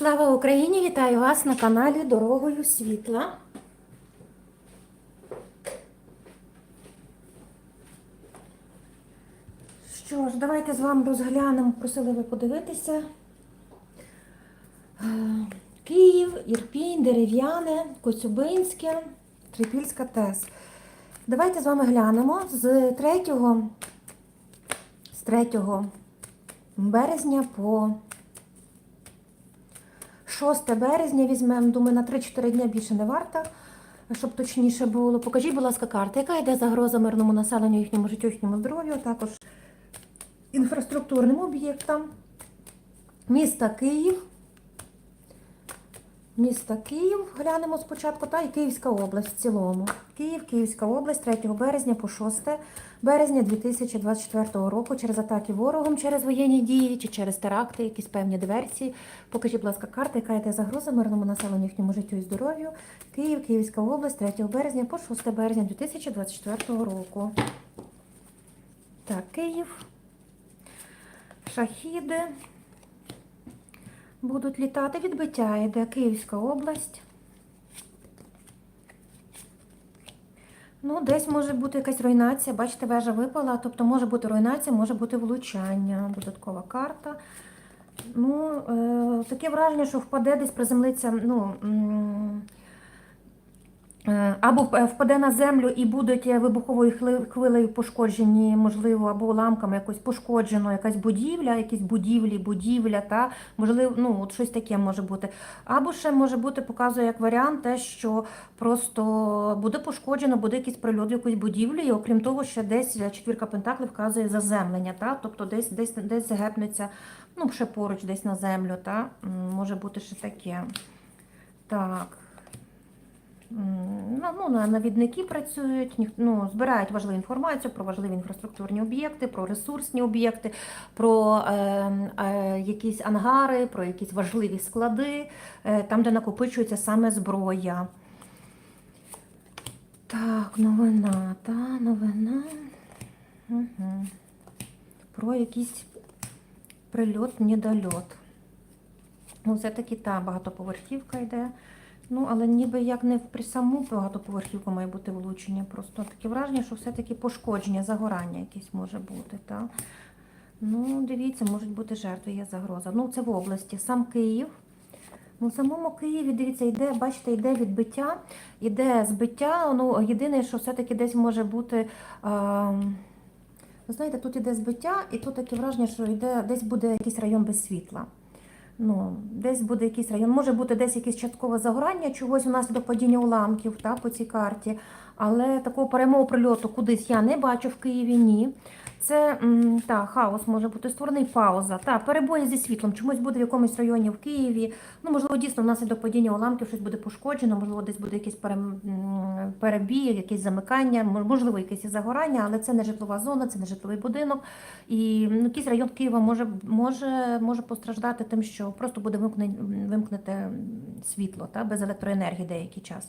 Слава Україні! Вітаю вас на каналі Дорогою Світла. Що ж, давайте з вами розглянемо, просили ви подивитися. Е, Київ, Ірпінь, Дерев'яне, Коцюбинське, Трипільська ТЕС. Давайте з вами глянемо з 3, з 3 березня по 6 березня візьмемо, думаю, на 3-4 дні більше не варто, щоб точніше було. Покажіть, будь ласка, карта, яка йде загроза мирному населенню, їхньому життю, їхньому здоров'ю, також інфраструктурним об'єктам. Міста Київ. Міста Київ, глянемо спочатку, та і Київська область в цілому. Київ, Київська область 3 березня по 6 березня 2024 року через атаки ворогом, через воєнні дії чи через теракти, якісь певні диверсії. Покажіть, будь ласка, карта, яка йде загроза мирному населенню, їхньому життю і здоров'ю. Київ, Київська область 3 березня по 6 березня 2024 року. Так, Київ. Шахіди будуть літати. Відбиття йде Київська область. Ну, десь може бути якась руйнація. Бачите, вежа випала, тобто може бути руйнація, може бути влучання. Додаткова карта. Ну, е, таке враження, що впаде десь приземлиться, ну. Е, Або впаде на землю і будуть е, вибуховою хвилею пошкоджені, можливо, або уламками якось пошкоджено якась будівля, якісь будівлі, будівля, та можливо, ну от щось таке може бути. Або ще може бути, показує як варіант, те, що просто буде пошкоджено, буде якийсь прильот якусь будівлю, і окрім того, ще десь е, четвірка пентаклів вказує заземлення, та тобто десь десь десь загепнеться, ну ще поруч, десь на землю, та може бути ще таке. Так. Ну, ну, навідники працюють, ну, збирають важливу інформацію про важливі інфраструктурні об'єкти, про ресурсні об'єкти, про е, е, якісь ангари, про якісь важливі склади, е, там, де накопичується саме зброя. Так, новина, та новина. Угу. Про якийсь прильот, недольот. Ну, все-таки та багатоповерхівка йде. Ну, але ніби як не при саму багатоповерхівку має бути влучення. Просто таке враження, що все-таки пошкодження, загорання якесь може бути. Та? Ну, дивіться, можуть бути жертви, є загроза. Ну, це в області, сам Київ. Ну, в самому Києві, дивіться, йде, бачите, йде відбиття, йде збиття. Ну, єдине, що все-таки десь може бути. А, знаєте, тут іде збиття, і тут таке враження, що йде, десь буде якийсь район без світла. Ну, десь буде якийсь район, може бути десь якесь часткове загорання чогось внаслідок падіння уламків та, по цій карті. Але такого прямого прильоту кудись я не бачу в Києві, ні. Це та, хаос може бути створений пауза. Та, перебої зі світлом. Чомусь буде в якомусь районі в Києві. Ну, можливо, дійсно внаслідок падіння уламків щось буде пошкоджено, можливо, десь буде якийсь пере- перебій, якесь замикання, мож- можливо, якесь загорання, але це не житлова зона, це не житловий будинок. І ну, якийсь район Києва може, може, може постраждати тим, що просто буде вимкне, вимкнете світло та, без електроенергії деякий час.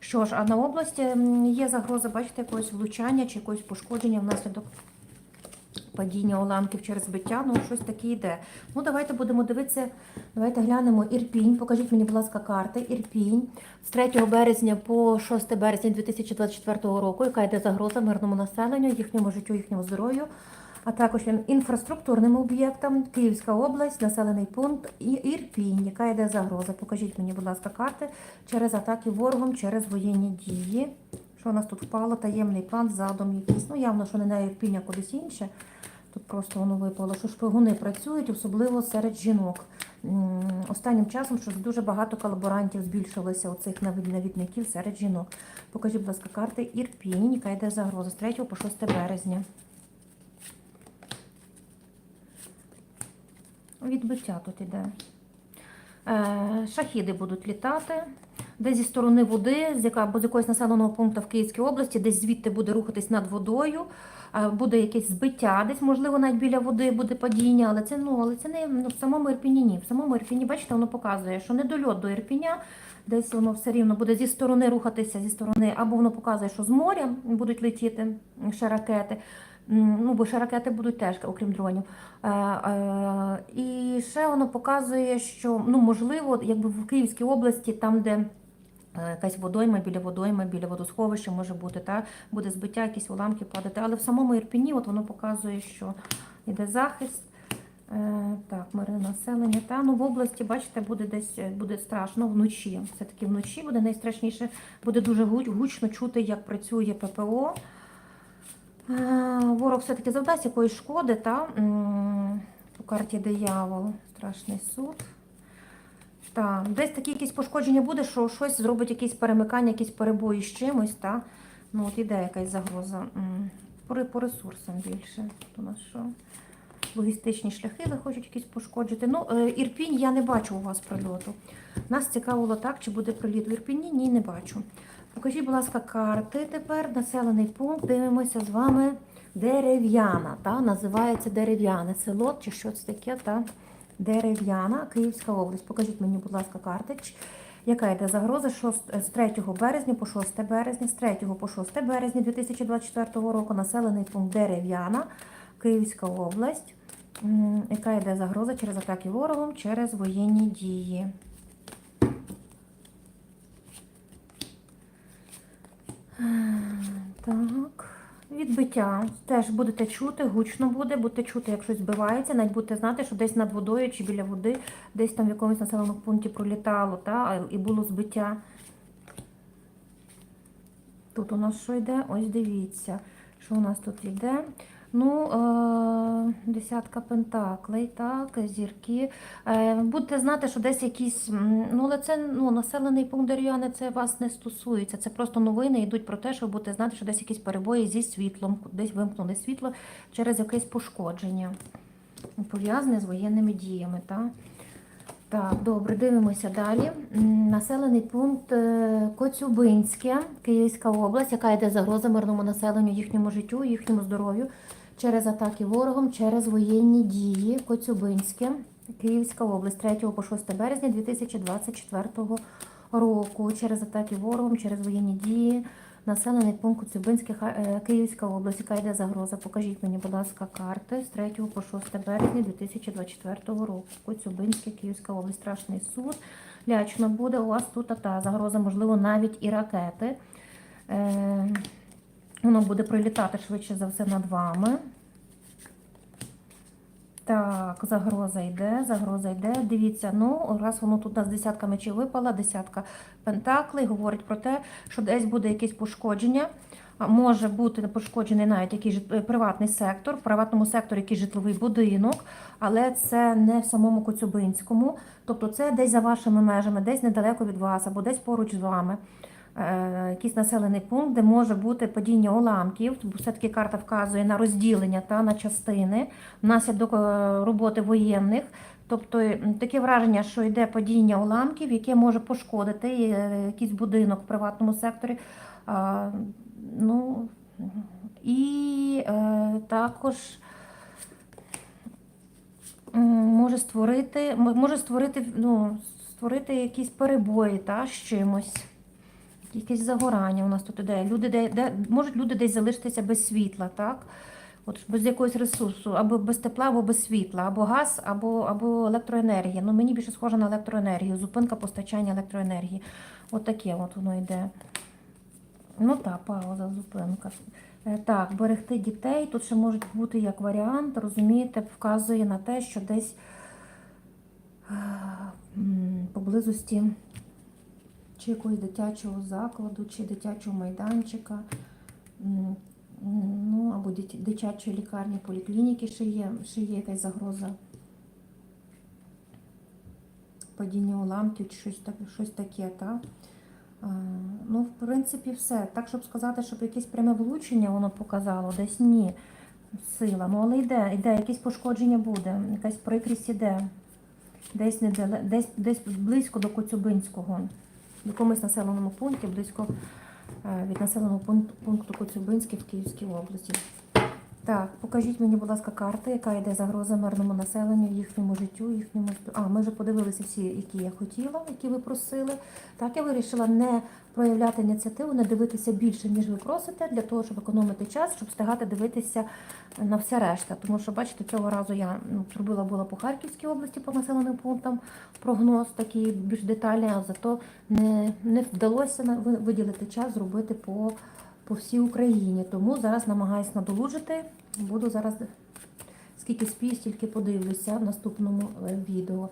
Що ж, а на області є загроза, бачите, якогось влучання чи якогось пошкодження внаслідок падіння уламків через збиття, ну щось таке йде. Ну, давайте будемо дивитися, давайте глянемо Ірпінь. Покажіть мені, будь ласка, карти. Ірпінь з 3 березня по 6 березня 2024 року, яка йде загроза мирному населенню, їхньому життю, їхньому здоров'ю, а також інфраструктурним об'єктам, Київська область, населений пункт і Ірпінь, яка йде загроза. Покажіть мені, будь ласка, карти через атаки ворогом, через воєнні дії. Що у нас тут впало? Таємний план, задум якийсь. Ну, явно, що не на Ірпінь, а кудись інше. Тут просто воно випало, що шпигуни працюють, особливо серед жінок. Останнім часом щось дуже багато колаборантів збільшилося оцих навід- навідників серед жінок. Покажіть, будь ласка, карти Ірпінь, яка йде загроза з 3 по 6 березня. Відбиття тут іде. Е, Шахіди будуть літати. Десь зі сторони води, з яка або з якогось населеного пункту в Київській області, десь звідти буде рухатись над водою, буде якесь збиття, десь, можливо, навіть біля води буде падіння, але це ну, але це не ну, в самому Ірпіні ні. В самому Ірпіні, бачите, воно показує, що недольот до Ірпіня, десь воно все рівно буде зі сторони рухатися, зі сторони, або воно показує, що з моря будуть летіти ще ракети. Ну, бо ще ракети будуть теж, окрім дронів. Е, е, і ще воно показує, що ну, можливо, якби в Київській області, там, де якась водойма, біля водойми, біля водосховища може бути, та, буде збиття, якісь уламки падати. Але в самому Ірпіні от воно показує, що йде захист. Е, так, мирне населення. Та ну в області, бачите, буде десь е, буде страшно вночі. Все-таки вночі буде найстрашніше, буде дуже гучно чути, як працює ППО. Е, Ворог все-таки завдасть якоїсь шкоди, та по карті диявол, страшний суд. Так, десь такі якісь пошкодження буде, що щось зробить якісь перемикання, якісь перебої з чимось, та? Ну, от іде якась загроза. По, ресурсам більше. У нас що? Логістичні шляхи ви хочуть якісь пошкоджити. Ну, е, Ірпінь я не бачу у вас прильоту. Нас цікавило так, чи буде приліт в Ірпіні? Ні, не бачу. Покажіть, будь ласка, карти тепер, населений пункт. Дивимося з вами. Дерев'яна, називається дерев'яне село, чи що це таке, та? Дерев'яна, Київська область. Покажіть мені, будь ласка, карти. Ч- Яка йде загроза Шост- з 3 березня по 6 березня, з 3 по 6 березня 2024 року населений пункт Дерев'яна, Київська область. Яка йде загроза через атаки ворогом, через воєнні дії? Так. Відбиття. Теж будете чути, гучно буде, будете чути, як щось збивається, навіть будете знати, що десь над водою чи біля води, десь там в якомусь населеному пункті пролітало, та, і було збиття. Тут у нас що йде? Ось дивіться, що у нас тут йде. Ну, е, десятка пентаклей, так, зірки. Е, будете знати, що десь якісь, ну, але це ну, населений пункт Дерев'яне, це вас не стосується. Це просто новини йдуть про те, що будете знати, що десь якісь перебої зі світлом, десь вимкнули світло через якесь пошкодження, пов'язане з воєнними діями. Так? Так, добре, дивимося далі. Населений пункт е, Коцюбинське, Київська область, яка йде загроза мирному населенню, їхньому життю, їхньому здоров'ю через атаки ворогом, через воєнні дії. Коцюбинське, Київська область, 3 по 6 березня 2024 року. Через атаки ворогом, через воєнні дії. Населений пункт Коцюбинське, е, Київська область, яка йде загроза. Покажіть мені, будь ласка, карти з 3 по 6 березня 2024 року. Коцюбинське, Київська область, страшний суд. Лячно буде. У вас тут та загроза, можливо, навіть і ракети. Е, воно буде прилітати швидше за все над вами. Так, загроза йде, загроза йде. Дивіться, ну, раз воно тут у нас десятка мечів випала, десятка пентаклей, говорить про те, що десь буде якесь пошкодження. Може бути пошкоджений навіть якийсь е, приватний сектор, в приватному секторі якийсь житловий будинок, але це не в самому Коцюбинському. Тобто це десь за вашими межами, десь недалеко від вас, або десь поруч з вами. Е, Якийсь населений пункт, де може бути падіння уламків, все-таки карта вказує на розділення та на частини внаслідок е, роботи воєнних. Тобто таке враження, що йде падіння уламків, яке може пошкодити е, якийсь будинок в приватному секторі. Ну, і також може створити, може створити, ну, створити якісь перебої та, з чимось. Якесь загорання у нас тут іде. Люди, де, де, можуть люди десь залишитися без світла, так? От без якогось ресурсу, або без тепла, або без світла, або газ, або, або електроенергія. Ну, мені більше схоже на електроенергію, зупинка постачання електроенергії. От таке от воно йде. Ну так, пауза, зупинка. Е, Так, берегти дітей. Тут ще може бути як варіант, розумієте, вказує на те, що десь е, поблизості чи якогось дитячого закладу, чи дитячого майданчика, ну або дитячої лікарні, поліклініки ще є, ще є якась загроза падіння уламків чи щось, так, щось таке, так? Ну, в принципі, все. Так, щоб сказати, щоб якесь пряме влучення воно показало, десь ні. Сила. Ну, але йде, йде, якесь пошкодження буде, якась прикрість іде. Десь, недале, десь, десь близько до Коцюбинського, в якомусь населеному пункті, близько е, від населеного пункту, Коцюбинське в Київській області. Так, покажіть мені, будь ласка, карти, яка йде загроза мирному населенню, їхньому життю, їхньому А, ми вже подивилися всі, які я хотіла, які ви просили. Так, я вирішила не проявляти ініціативу, не дивитися більше, ніж ви просите, для того, щоб економити час, щоб встигати дивитися на все решта. Тому що, бачите, цього разу я ну, зробила була по Харківській області по населеним пунктам прогноз такий більш детальний, а зато не, не вдалося виділити час зробити по по всій Україні. Тому зараз намагаюся надолужити. Буду зараз скільки спію, стільки подивлюся в наступному е, відео.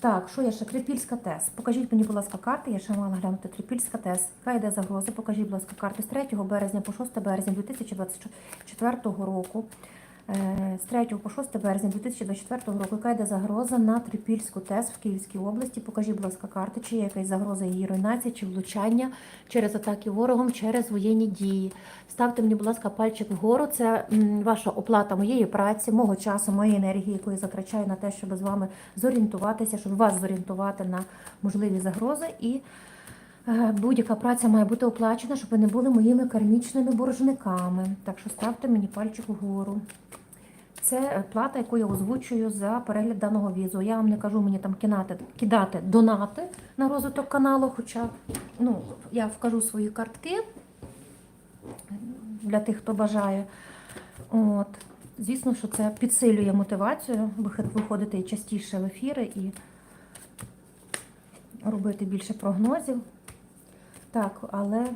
Так, що я ще? Трипільська ТЕС. Покажіть мені, будь ласка, карти. Я ще мала глянути Трипільська ТЕС. Яка йде загроза? Покажіть, будь ласка, карти з 3 березня по 6 березня 2024 року. Е, З 3 по 6 березня 2024 року, яка йде загроза на Трипільську ТЕС в Київській області. Покажіть, будь ласка, карти, чи є якась загроза її руйнації, чи влучання через атаки ворогом, через воєнні дії. Ставте мені, будь ласка, пальчик вгору. Це ваша оплата моєї праці, мого часу, моєї енергії, яку я затрачаю на те, щоб з вами зорієнтуватися, щоб вас зорієнтувати на можливі загрози. І будь-яка праця має бути оплачена, щоб ви не були моїми кармічними боржниками. Так що ставте мені пальчик вгору. Це е, плата, яку я озвучую за перегляд даного відео. Я вам не кажу мені там кидати, кидати донати на розвиток каналу, хоча ну, я вкажу свої картки для тих, хто бажає. От. Звісно, що це підсилює мотивацію виходити частіше в ефіри і робити більше прогнозів. Так, але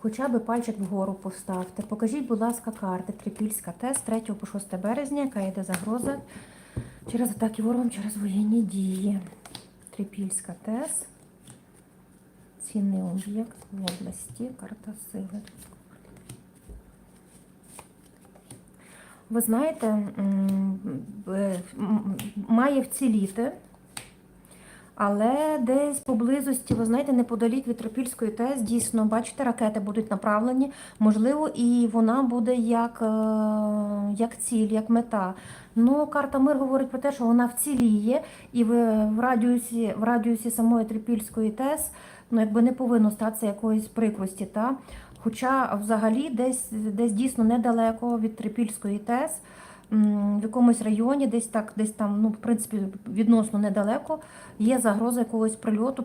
хоча б пальчик вгору поставте. Покажіть, будь ласка, карти Трипільська ТЕС 3 по 6 березня, яка йде загроза через атаки ворогом, через воєнні дії. Трипільська ТЕС. Цінний об'єкт в області, карта сили. Ви знаєте, має вціліти, але десь поблизості, ви знаєте, неподалік від Трипільської ТЕС, дійсно, бачите, ракети будуть направлені. Можливо, і вона буде як, е, як ціль, як мета. Ну, карта мир говорить про те, що вона вціліє, і в, радіусі, в радіусі самої Трипільської ТЕС ну, якби не повинно статися якоїсь прикрості. Та? Хоча взагалі десь, десь дійсно недалеко від Трипільської ТЕС, в якомусь районі, десь так, десь там, ну, в принципі, відносно недалеко, є загроза якогось прильоту,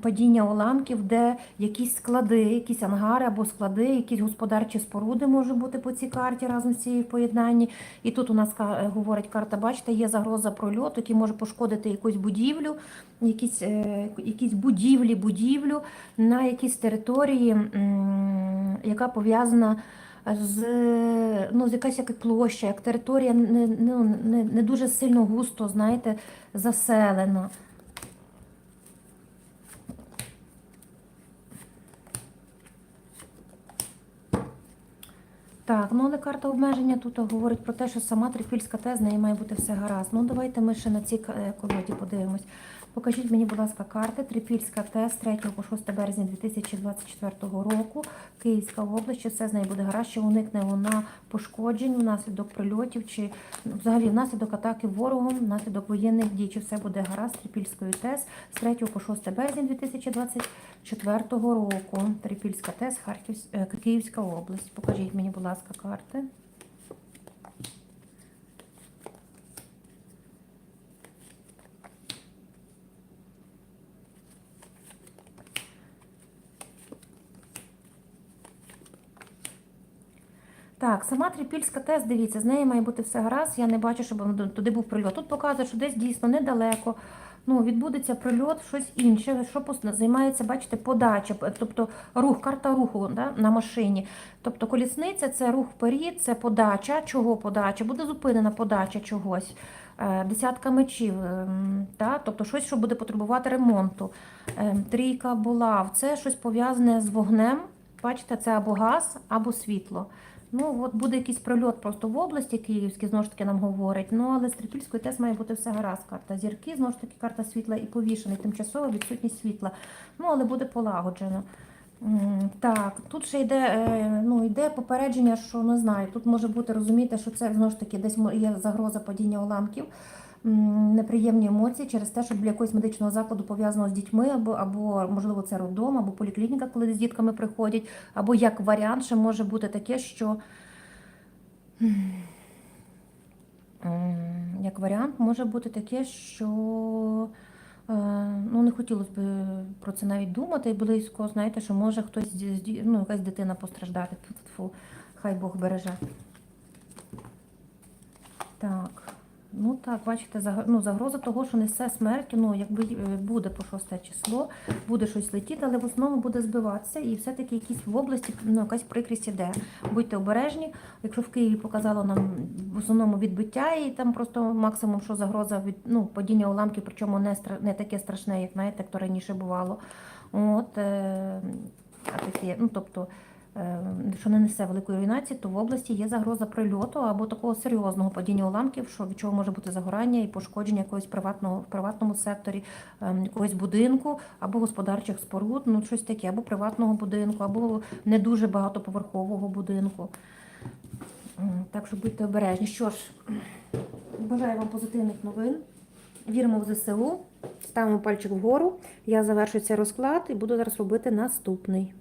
падіння, уламків, де якісь склади, якісь ангари або склади, якісь господарчі споруди можуть бути по цій карті разом з цією поєднанні. І тут у нас говорить карта, бачите, є загроза прольоту, який може пошкодити якусь будівлю, якісь, е, якісь будівлі, будівлю на якійсь території, яка пов'язана з, ну, з якась як площа, як територія не, не, не, не дуже сильно густо, знаєте, заселена. Так, ну але карта обмеження тут говорить про те, що сама трипільська теза, неї має бути все гаразд. Ну давайте ми ще на цій е, колоді подивимось. Покажіть мені, будь ласка, карти. Трипільська ТЕС 3 по 6 березня 2024 року. Київська область, чи все з нею буде гаразд, чи уникне вона пошкоджень внаслідок прильотів, чи ну, взагалі внаслідок атаки ворогом, внаслідок воєнних дій, чи все буде гаразд Трипільської ТЕС з 3 по 6 березня 2024 року. Трипільська ТЕС, Харківсь... е, Київська область. Покажіть мені, будь ласка, карти. Так, сама Трипільська ТЕС, дивіться, з нею має бути все гаразд. Я не бачу, щоб туди був прильот. Тут показує, що десь дійсно недалеко. Ну, відбудеться прильот, щось інше, що займається, бачите, подача, тобто рух, карта руху да, на машині. Тобто колісниця це рух вперед, це подача. Чого подача? Буде зупинена подача чогось. Е, Десятка мечів, ем, та? тобто щось, що буде потребувати ремонту. Ем, Трійка була, це щось пов'язане з вогнем. Бачите, це або газ, або світло. Ну, от буде якийсь прильот просто в області Київській, знову ж таки нам говорять. Ну, але з Трипільською теж має бути все гаразд. Карта зірки, знову ж таки, карта світла і повішений, тимчасова відсутність світла. Ну, але буде полагоджено. Так, тут ще йде, е, ну, йде попередження, що не знаю, тут може бути розуміти, що це знову ж таки десь є загроза падіння уламків, неприємні емоції через те, що біля якогось медичного закладу пов'язаного з дітьми, або, або можливо це роддом, або поліклініка, коли з дітками приходять, або як варіант ще може бути таке, що Як варіант, може бути таке, що е, ну, не хотілося б про це навіть думати близько, знаєте, що може хтось, ну, якась дитина постраждати. Тьфу-тьфу-тьфу. Хай Бог береже. Так. Ну так, бачите, заг- ну, загроза того, що несе смерть, ну якби е, буде по шосте число, буде щось летіти, але в основному буде збиватися, і все-таки якісь в області ну, якась прикрість іде. Будьте обережні. Якщо в Києві показало нам в основному відбиття, і там просто максимум, що загроза від ну, падіння уламків, причому не стра- не таке страшне, як знаєте, як то раніше бувало. От, е, а таке, ну тобто. Е, Що не несе великої руйнації, то в області є загроза прильоту або такого серйозного падіння уламків, що від чого може бути загорання і пошкодження якогось приватного в приватному секторі, ем, якогось будинку або господарчих споруд, ну щось таке, або приватного будинку, або не дуже багатоповерхового будинку. Так що будьте обережні. Що ж, бажаю вам позитивних новин. Віримо в ЗСУ, ставимо пальчик вгору. Я завершую цей розклад і буду зараз робити наступний.